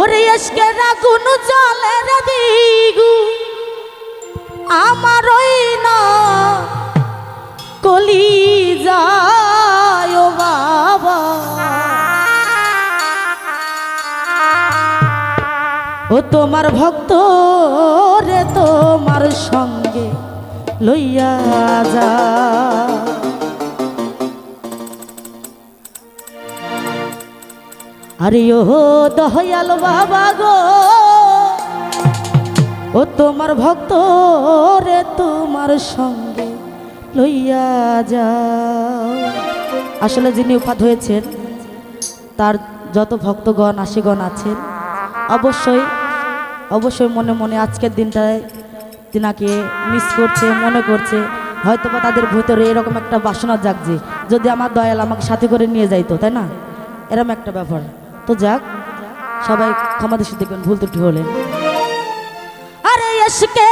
ওরে আজকে রাগুন জলে রে দিগু। আমার ওই না কলি যায় বাবা। ও তোমার ভক্ত রে তোমার সঙ্গে লইয়া যা। আরে ও দয়াল বাবা গো। ও তোমার ভক্ত রে, তোমার সঙ্গে লইয়া যাও। আসলে যিনি উপাদ হয়েছেন, তার যত ভক্তগণ, আশিগণ আছেন, অবশ্যই অবশ্যই মনে মনে আজকের দিনটায় তিনাকে মিস করছে, মনে করছে। হয়তো বা তাদের ভিতরে এরকম একটা বাসনা জাগছে, যদি আমার দয়াল আমাকে সাথে করে নিয়ে যাইতো, তাই না? এরকম একটা ব্যাপার। তো যাক সবাই ক্ষমা দেশে দেখবেন ভুল ত্রুটি হলেন আরে এসকে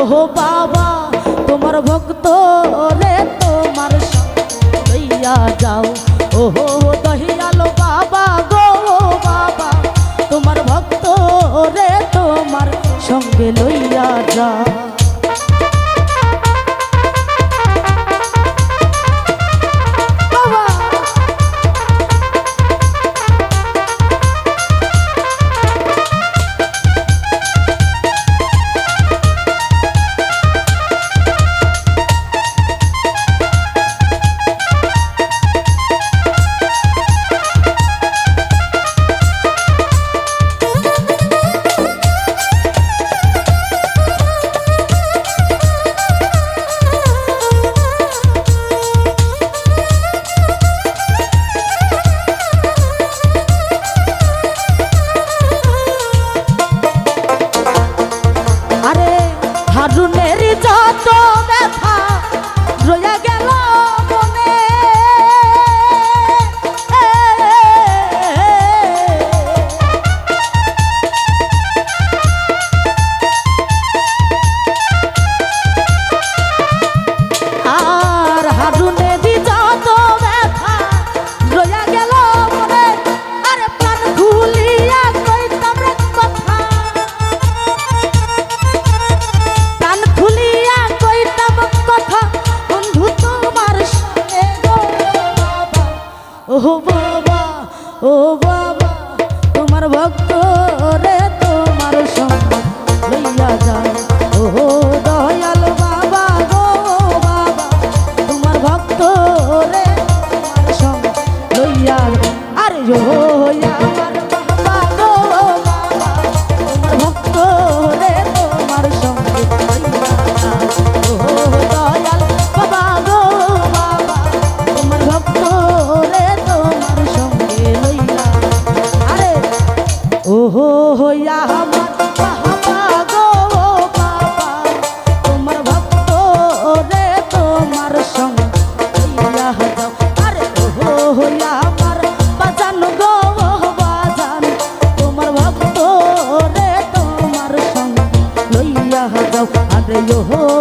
ওহো বাবা, তোমার ভক্ত রে তোমার দইয়া যাও। ওহো দহিয়ালো বাবা গো বাবা, তোমার ভক্ত রে তোমার সঙ্গে লইয়া যাও। ভক্তরে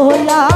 voy a